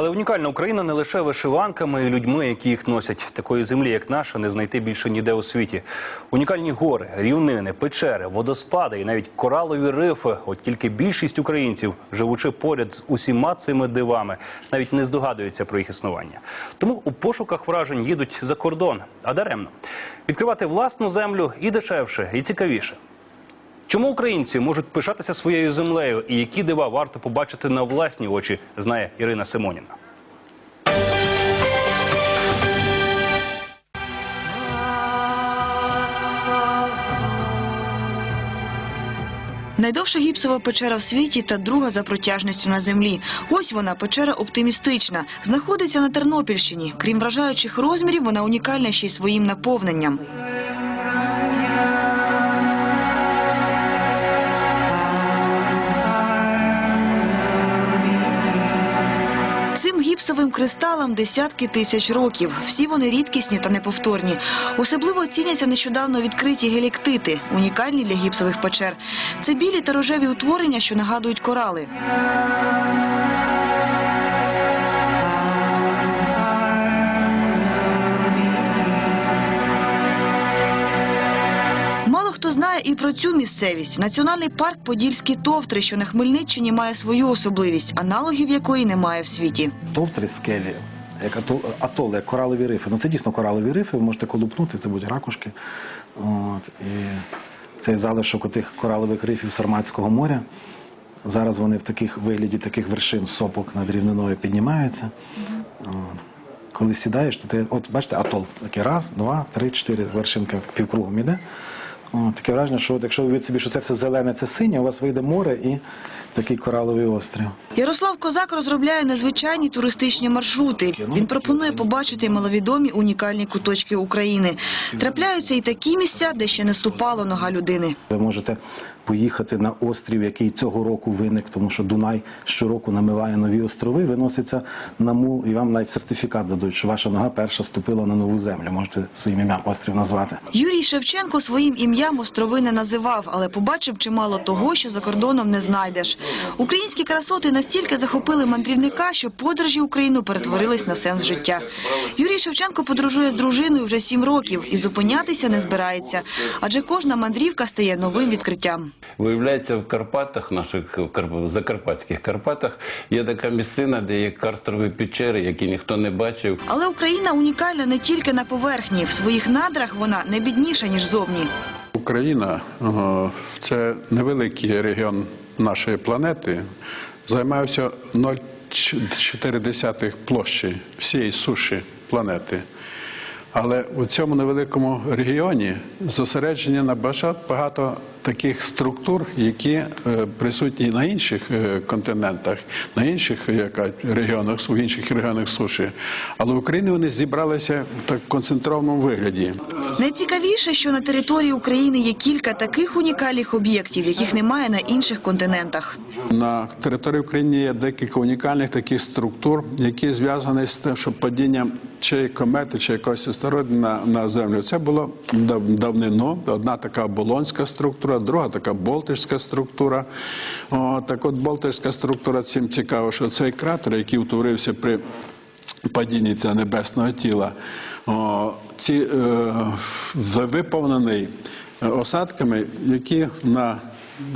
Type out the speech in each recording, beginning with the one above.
Але унікальна Україна не лише вишиванками і людьми, які їх носять. Такої землі, як наша, не знайти більше ніде у світі. Унікальні гори, рівнини, печери, водоспади і навіть коралові рифи. От тільки більшість українців, живучи поряд з усіма цими дивами, навіть не здогадуються про їх існування. Тому у пошуках вражень їдуть за кордон, а даремно. Відкривати власну землю і дешевше, і цікавіше. Чому українці можуть пишатися своєю землею і які дива варто побачити на власні очі, знає Ірина Симоніна. Найдовша гіпсова печера в світі та друга за протяжністю на землі. Ось вона, печера оптимістична. Знаходиться на Тернопільщині. Крім вражаючих розмірів, вона унікальна ще й своїм наповненням. Гіпсовим кристалам десятки тисяч років. Всі вони рідкісні та неповторні. Особливо ціняться нещодавно відкриті геліктити, унікальні для гіпсових печер. Це білі та рожеві утворення, що нагадують корали. Хто знає і про цю місцевість. Національний парк Подільські товтри, що на Хмельниччині має свою особливість, аналогів якої немає в світі. товтри скелі, як атол, атоли, як коралові рифи. Ну це дійсно коралові рифи, ви можете колупнути, це будуть ракушки. От, і цей залишок отих коралових рифів Сарматського моря. Зараз вони в таких вигляді таких вершин сопок над рівниною піднімаються. Коли сідаєш, то ти, от бачите, атол. Такий раз, два, три, чотири вершинка півкругом іде. Таке враження, що от, якщо ви собі, що це все зелене, це синє, у вас вийде море і такий кораловий острів. Ярослав Козак розробляє незвичайні туристичні маршрути. Він пропонує побачити маловідомі унікальні куточки України. Трапляються і такі місця, де ще не ступала нога людини. Ви можете поїхати на острів, який цього року виник, тому що Дунай щороку намиває нові острови, виноситься на мул, і вам навіть сертифікат дадуть, що ваша нога перша ступила на нову землю. Можете своїм ім'ям острів назвати. Юрій Шевченко своїм ім'ям острови не називав, але побачив чимало того, що за кордоном не знайдеш. Українські красоти настільки захопили мандрівника, що подорожі Україну перетворились на сенс життя. Юрій Шевченко подорожує з дружиною вже сім років і зупинятися не збирається, адже кожна мандрівка стає новим відкриттям. Виявляється, в Карпатах, наших в закарпатських Карпатах, є така місцина, де є карстрові печери, які ніхто не бачив. Але Україна унікальна не тільки на поверхні. В своїх надрах вона не бідніша, ніж зовні. Україна це невеликий регіон нашої планети, займає всього 0,4 площі всієї суші планети. Але у цьому невеликому регіоні зосереджені на багато таких структур, які е, присутні на інших е, континентах, на інших е, яка, регіонах, в інших регіонах суші. Але в Україні вони зібралися в так концентрованому вигляді. Найцікавіше, що на території України є кілька таких унікальних об'єктів, яких немає на інших континентах. На території України є декілька унікальних таких структур, які зв'язані з тим, що падінням чи комети, чи якогось астероїду на, на землю. Це було дав- давнину. Одна така болонська структура, друга така болтишська структура. О, так от болтишська структура цим цікаво, що цей кратер, який утворився при падінні цього небесного тіла, о, ці, е, виповнений е, осадками, які на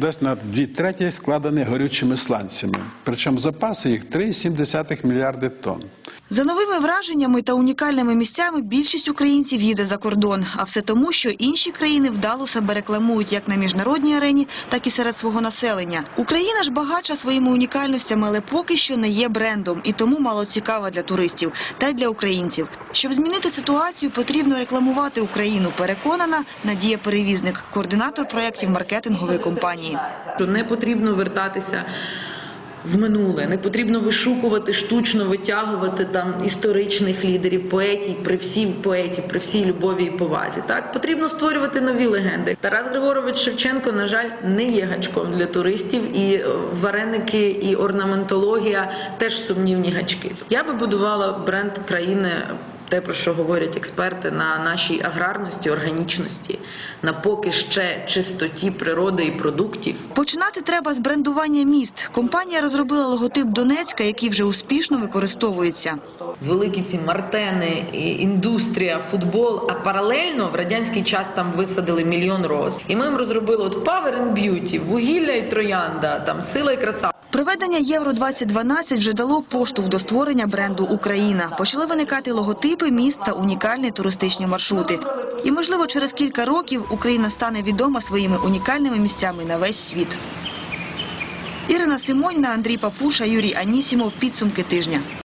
десь на дві треті складені горючими сланцями. Причому запаси їх 3,7 мільярди тонн. За новими враженнями та унікальними місцями більшість українців їде за кордон. А все тому, що інші країни вдало себе рекламують як на міжнародній арені, так і серед свого населення. Україна ж багача своїми унікальностями, але поки що не є брендом і тому мало цікава для туристів та й для українців. Щоб змінити ситуацію, потрібно рекламувати Україну. Переконана Надія Перевізник, координатор проєктів маркетингової компанії. Що не потрібно вертатися в минуле, не потрібно вишукувати, штучно витягувати там історичних лідерів, поетів, при всій поетів, при всій любові і повазі. Так потрібно створювати нові легенди. Тарас Григорович Шевченко, на жаль, не є гачком для туристів, і вареники, і орнаментологія теж сумнівні гачки. Я би будувала бренд країни те, про що говорять експерти, на нашій аграрності, органічності, на поки ще чистоті природи і продуктів. Починати треба з брендування міст. Компанія розробила логотип Донецька, який вже успішно використовується. Великі ці мартени, і індустрія, футбол. А паралельно в радянський час там висадили мільйон роз. І ми їм розробили от Power and Beauty, вугілля і троянда, там сила і краса. Проведення Євро 2012 вже дало поштовх до створення бренду Україна. Почали виникати логотипи міст та унікальні туристичні маршрути. І, можливо, через кілька років Україна стане відома своїми унікальними місцями на весь світ. Ірина Симоніна, Андрій Папуша, Юрій Анісімов. Підсумки тижня.